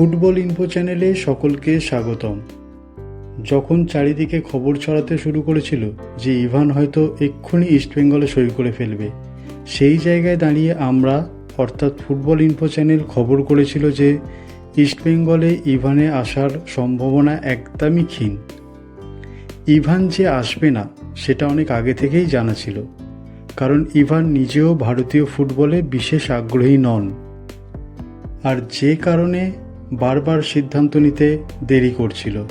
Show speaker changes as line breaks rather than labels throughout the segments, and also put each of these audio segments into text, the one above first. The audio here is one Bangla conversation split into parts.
ফুটবল ইনফো চ্যানেলে সকলকে স্বাগতম। যখন চারিদিকে খবর ছড়াতে শুরু করেছিল যে ইভান হয়তো এক্ষুনি ইস্টবেঙ্গলে সই করে ফেলবে, সেই জায়গায় দাঁড়িয়ে আমরা, অর্থাৎ ফুটবল ইনফো চ্যানেল, খবর করেছিল যে ইস্টবেঙ্গলে ইভানে আসার সম্ভাবনা একদমই ক্ষীণ। ইভান যে আসবে না, সেটা অনেক আগে থেকেই জানা ছিল, কারণ ইভান নিজেও ভারতীয় ফুটবলে বিশেষ আগ্রহী নন। আর যে কারণে বারবার সিদ্ধান্ত নিতে দেরি করছিল।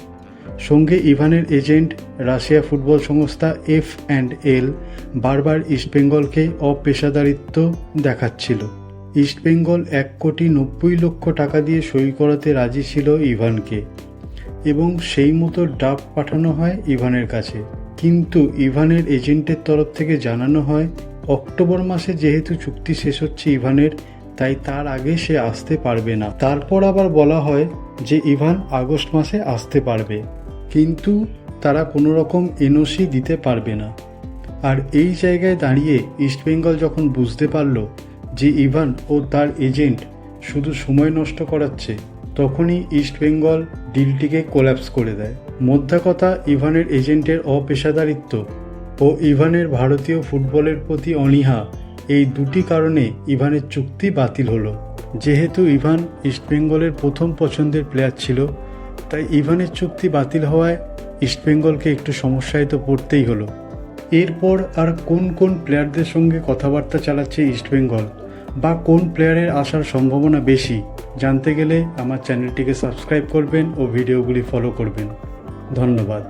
সঙ্গে ইভানের এজেন্ট, রাশিয়া ফুটবল সংস্থা এফ অ্যান্ড এল, বারবার ইস্টবেঙ্গলকে অপেশাদারিত্ব দেখাচ্ছিল। ইস্টবেঙ্গল এক কোটি নব্বই লক্ষ টাকা দিয়ে সই করাতে রাজি ছিল ইভানকে। এবং সেই মতো ডাব পাঠানো হয় ইভানের কাছে। কিন্তু ইভানের এজেন্টের তরফ থেকে জানানো হয়, অক্টোবর মাসে যেহেতু চুক্তি শেষ হচ্ছে ইভানের তাই তার আগে সে আসতে পারবে না। তারপর আবার বলা হয় যে ইভান আগস্ট মাসে আসতে পারবে। কিন্তু তারা কোনো রকম এনওসি দিতে পারবে না। আর এই জায়গায় দাঁড়িয়ে ইস্টবেঙ্গল যখন বুঝতে পারল যে ইভান ও তার এজেন্ট শুধু সময় নষ্ট করাচ্ছে, তখনই ইস্টবেঙ্গল ডিলটিকে কোল্যাপস করে দেয়। মোদ্দা কথা ইভানের এজেন্টের অপেশাদারিত্ব ও ইভানের ভারতীয় ফুটবলের প্রতি অনীহা এই দুটি কারণে ইভানের চুক্তি বাতিল হলো। যেহেতু ইভান ইস্টবেঙ্গলের প্রথম পছন্দের প্লেয়ার ছিল, তাই ইভানের চুক্তি বাতিল হওয়ায় ইস্টবেঙ্গলকে একটু সমস্যায় তো পড়তেই হলো। এরপর আর কোন কোন প্লেয়ারদের সঙ্গে কথাবার্তা চালাচ্ছে ইস্টবেঙ্গল বা কোন প্লেয়ারের আসার সম্ভাবনা বেশি, জানতে গেলে আমার চ্যানেলটিকে সাবস্ক্রাইব করবেন ও ভিডিওগুলি ফলো করবেন। ধন্যবাদ।